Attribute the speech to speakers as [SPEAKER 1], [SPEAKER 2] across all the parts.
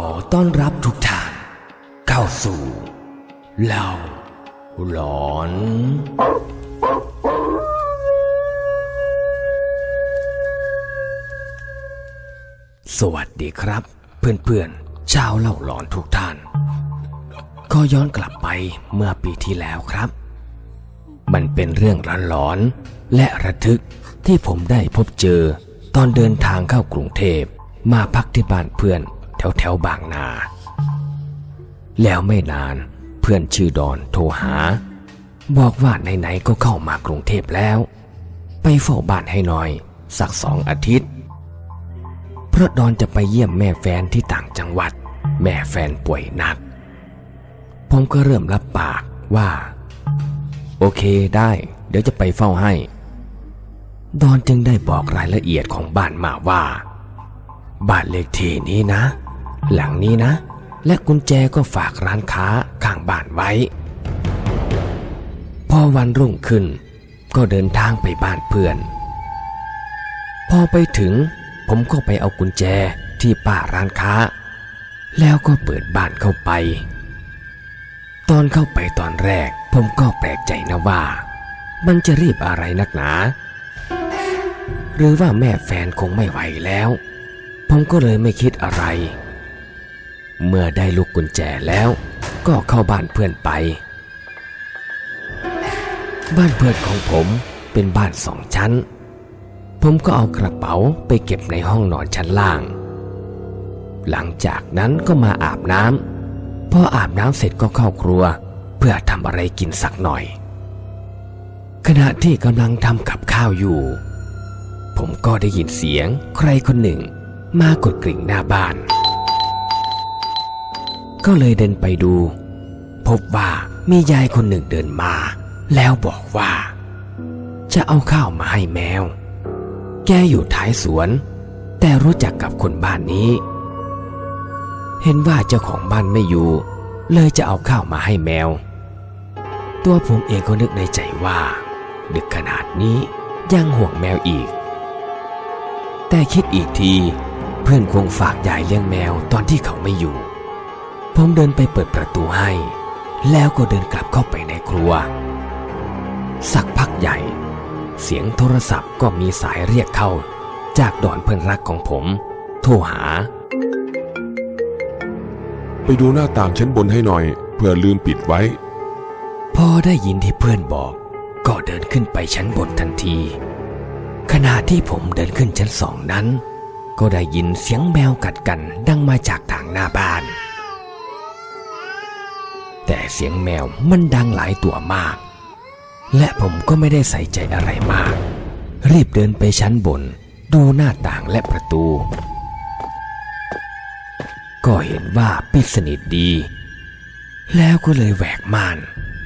[SPEAKER 1] ขอต้อนรับทุกท่านเข้าสู่เล่าหลอน สวัสดีครับ เพื่อนๆชาวเล่าหลอนทุกท่าน ก็ย้อนกลับไปเมื่อปีที่แล้วครับ มันเป็นเรื่องหลอนๆและระทึกที่ผมได้พบเจอตอนเดินทางเข้ากรุงเทพมาพักที่บ้านเพื่อน วแถวๆบางนา แล้วไม่นานเพื่อนชื่อดอนโทรหา บอกว่าไหนๆก็เข้ามากรุงเทพแล้ว ไปเฝ้าบ้านให้หน่อย สักสองอาทิตย์ เพราะดอนจะไปเยี่ยมแม่แฟนที่ต่างจังหวัด แม่แฟนป่วยหนัก ผมก็เริ่มรับปากว่า โอเคได้ เดี๋ยวจะไปเฝ้าให้ ดอนจึงได้บอกรายละเอียดของบ้านมาว่าบ้านเลขที่นี้นะ หลังนี้นะ และกุญแจก็ฝากร้านค้าข้างบ้านไว้ พอวันรุ่งขึ้น ก็เดินทางไปบ้านเพื่อน พอไปถึง ผมก็ไปเอากุญแจที่ป้าร้านค้า แล้วก็เปิดบ้านเข้าไป ตอนเข้าไปตอนแรก ผมก็แปลกใจนะว่า มันจะรีบอะไรนักหนาหรือว่าแม่แฟนคงไม่ไหวแล้ว ผมก็เลยไม่คิดอะไร เมื่อได้ลูกกุญแจแล้วก็เข้าบ้านเพื่อนไป บ้านเพื่อนของผมเป็นบ้านสองชั้น ผมก็เอากระเป๋าไปเก็บในห้องนอนชั้นล่าง หลังจากนั้นก็มาอาบน้ำพออาบน้ำเสร็จก็เข้าครัว เพื่อทำอะไรกินสักหน่อย ขณะที่กำลังทำกับข้าวอยู่ ผมก็ได้ยินเสียงใครคนหนึ่งมากดกริ่งหน้าบ้าน ก็เลยเดินไปดู พบว่ามียายคนหนึ่งเดินมา แล้วบอกว่า จะเอาข้าวมาให้แมว แกอยู่ท้ายสวน แต่รู้จักกับคนบ้านนี้ เห็นว่าเจ้าของบ้านไม่อยู่ เลยจะเอาข้าวมาให้แมว ตัวผมเองก็นึกในใจว่า ดึกขนาดนี้ยังห่วงแมวอีก แต่คิดอีกทีเพื่อนคงฝากยายเลี้ยงแมวตอนที่เขาไม่อยู่ ผมเดินไปเปิดประตูให้ แล้วก็เดินกลับเข้าไปในครัว สักพักใหญ่ เสียงโทรศัพท์ก็มีสายเรียกเข้า จากดอนเพื่อนรักของผม โทรหา
[SPEAKER 2] ไปดูหน้าต่างชั้นบนให้หน่อยเพื่อลืมปิดไว้
[SPEAKER 1] พอได้ยินที่เพื่อนบอก ก็เดินขึ้นไปชั้นบนทันที ขณะที่ผมเดินขึ้นชั้นสองนั้น ก็ได้ยินเสียงแมวกัดกันดังมาจากทางหน้าบ้าน แต่เสียงแมวมันดังหลายตัวมาก และผมก็ไม่ได้ใส่ใจอะไรมาก รีบเดินไปชั้นบน ดูหน้าต่างและประตู ก็เห็นว่าปิดสนิทดี แล้วก็เลยแหวกม่าน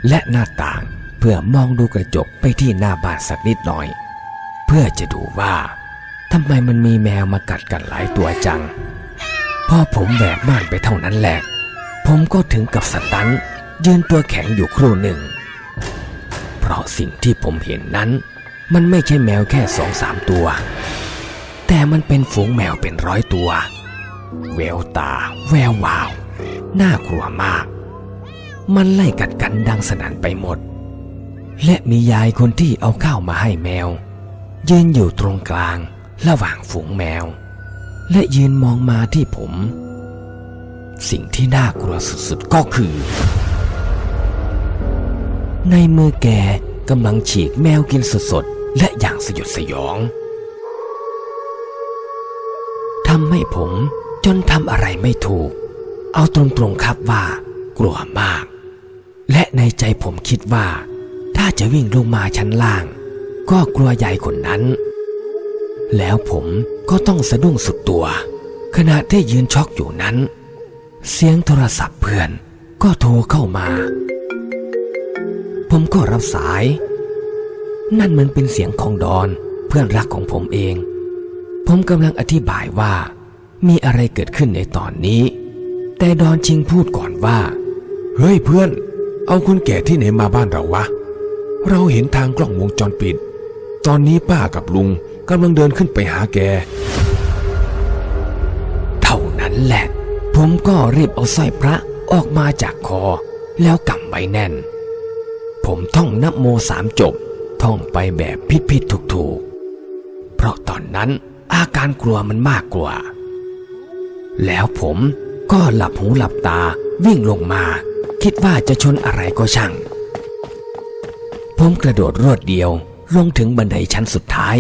[SPEAKER 1] และหน้าต่างเพื่อมองดูกระจกไปที่หน้าบ้านสักนิดหน่อย เพื่อจะดูว่าทำไมมันมีแมวมากัดกันหลายตัวจัง พอผมแหวกม่านไปเท่านั้นแหละ ผมก็ถึงกับสตัน ยืนตัวแข็งอยู่ครู่หนึ่ง เพราะสิ่งที่ผมเห็นนั้น มันไม่ใช่แมวแค่สองสามตัว แต่มันเป็นฝูงแมวเป็นร้อยตัว แววตา แวววาว น่ากลัวมาก มันไล่กัดกันดังสนั่นไปหมด และมียายคนที่เอาข้าวมาให้แมว ยืนอยู่ตรงกลางระหว่างฝูงแมว และยืนมองมาที่ผม สิ่งที่น่ากลัวสุดๆก็คือ ในมือแกกำลังฉีกแมวกินสดๆ และอย่างสยดสยองทำให้ผมจนทำอะไรไม่ถูก เอาตรงๆครับว่ากลัวมาก และในใจผมคิดว่า ถ้าจะวิ่งลงมาชั้นล่าง ก็กลัวยายคนนั้น แล้วผมก็ต้องสะดุ้งสุดตัว ขณะที่ยืนช็อกอยู่นั้น เสียงโทรศัพท์เพื่อนก็โทรเข้ามา ผมก็รับสาย นั่นมันเป็นเสียงของดอนเพื่อนรักของผมเอง ผมกำลังอธิบายว่า มีอะไรเกิดขึ้นในตอนนี้ แต่ดอนชิงพูดก่อนว่า
[SPEAKER 2] เฮ้ยเพื่อน เอาคนแก่ที่ไหนมาบ้านเราวะ เราเห็นทางกล้องวงจรปิด ตอนนี้ป้ากับลุงกำลังเดินขึ้นไปหาแก
[SPEAKER 1] เท่านั้นแหละผผมก็รีบเอาสร้อยพระออกมาจากคอ แล้วกำไว้แน่น ผมท่องนับโมสามจบ ท่องไปแบบผิดผิดถูกถูกๆ เพราะตอนนั้นอาการกลัวมันมากกว่า แล้วผมก็หลับหูหลับตาวิ่งลงมา คิดว่าจะชนอะไรก็ช่าง ผมกระโดดรวดเดียวลงถึงบันไดชั้นสุดท้าย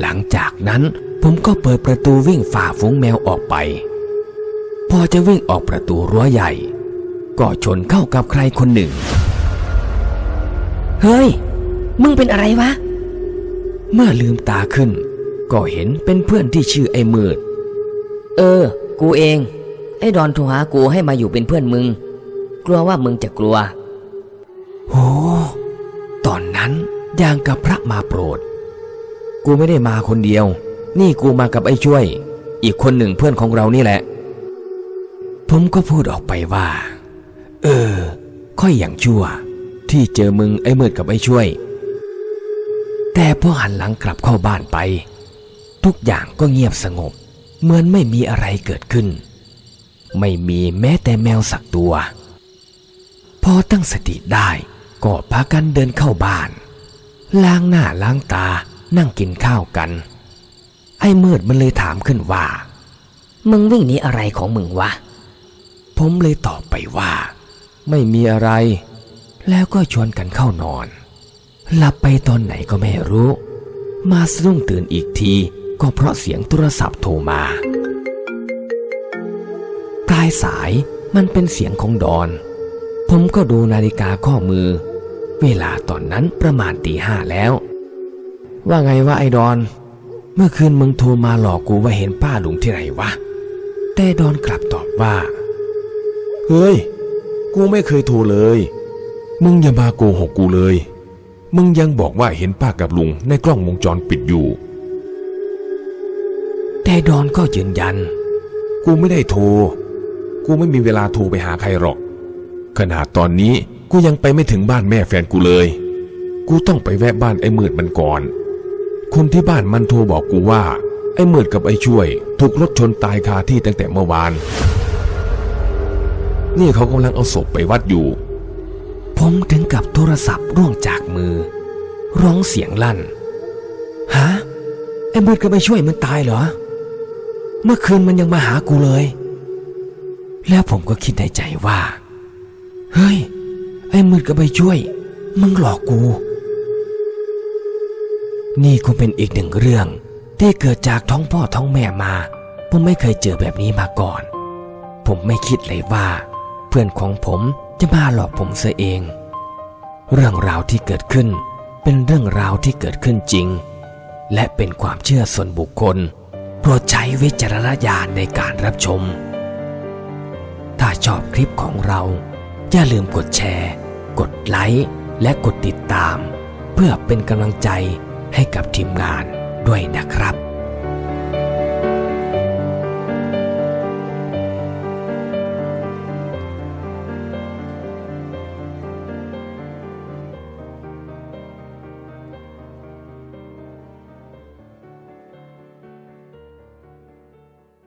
[SPEAKER 1] หลังจากนั้นผมก็เปิดประตูวิ่งฝ่าฝูงแมวออกไป พอจะวิ่งออกประตูรั้วใหญ่ ก็ชนเข้ากับใครคนหนึ่ง เฮ้ย มึงเป็นอะไรวะ เมื่อลืมตาขึ้น ก็เห็นเป็นเพื่อนที่ชื่อไอ้มืด
[SPEAKER 3] เออ กูเอง ไอ้ดอนโทรหากูให้มาอยู่เป็นเพื่อนมึง กลัวว่ามึงจะกลัว
[SPEAKER 1] โอ้ตอนนั้นอย่างกับพระมาโปรด กูไม่ได้มาคนเดียว นี่กูมากับไอ้ช่วย อีกคนหนึ่งเพื่อนของเรานี่แหละ ผมก็พูดออกไปว่า เออ ค่อยอย่างชั่ว ที่เจอมึงไอ้มืดกับไอ้ช่วย แต่พอหันหลังกลับเข้าบ้านไป ทุกอย่างก็เงียบสงบ เหมือนไม่มีอะไรเกิดขึ้น ไม่มีแม้แต่แมวสักตัว พอตั้งสติได้ก็พากันเดินเข้าบ้าน ล้างหน้าล้างตานั่งกินข้าวกัน ไอ้มืดมันเลยถามขึ้นว่า
[SPEAKER 3] มึงวิ่งหนีอะไรของมึงวะ
[SPEAKER 1] ผมเลยตอบไปว่า ไม่มีอะไร แล้วก็ชวนกันเข้านอน หลับไปตอนไหนก็ไม่รู้ มาสะดุ้งตื่นอีกทีก็เพราะเสียงโทรศัพท์โทรมา ปลายสายมันเป็นเสียงของดอน ผมก็ดูนาฬิกาข้อมือ เวลาตอนนั้นประมาณตีห้าแล้ว ว่าไงวะไอ้ดอน เมื่อคืนมึงโทรมาหลอกกูว่าเห็นป้าลุงที่ไหนวะ แต่ดอนกลับตอบว่า
[SPEAKER 2] เฮ้ย กูไม่เคยโทรเลย มึงอย่ามาโกหกกูเลย มึงยังบอกว่าเห็นป้ากับลุงในกล้องวงจรปิดอยู่
[SPEAKER 1] แต่ดอนก็ยืนยัน
[SPEAKER 2] กูไม่ได้โทร กูไม่มีเวลาโทรไปหาใครหรอก ขนาดตอนนี้กูยังไปไม่ถึงบ้านแม่แฟนกูเลย กูต้องไปแวะบ้านไอ้มืดมันก่อน คนที่บ้านมันโทรบอกกูว่า ไอ้มืดกับไอ้ช่วย ถูกรถชนตายคาที่ตั้งแต่เมื่อวาน นี่เขากำลังเอาศพไปวัดอยู่
[SPEAKER 1] ผมถึงกับโทรศัพท์ร่วงจากมือ ร้องเสียงลั่น ฮะ ไอ้มืดก็ไปช่วยมันตายเหรอ เมื่อคืนมันยังมาหากูเลย แล้วผมก็คิดในใจว่า เฮ้ย ไอ้มืดก็ไปช่วย มึงหลอกกู นี่คงเป็นอีกหนึ่งเรื่อง ที่เกิดจากท้องพ่อท้องแม่มา ผมไม่เคยเจอแบบนี้มาก่อน ผมไม่คิดเลยว่า เพื่อนของผม จะมาหลอกผมเสียเอง เรื่องราวที่เกิดขึ้น เป็นเรื่องราวที่เกิดขึ้นจริง และเป็นความเชื่อส่วนบุคคล โปรดใช้วิจารณญาณในการรับชม ถ้าชอบคลิปของเรา อย่าลืมกดแชร์ กดไลค์และกดติดตาม เพื่อเป็นกำลังใจให้กับทีมงานด้วยนะครับ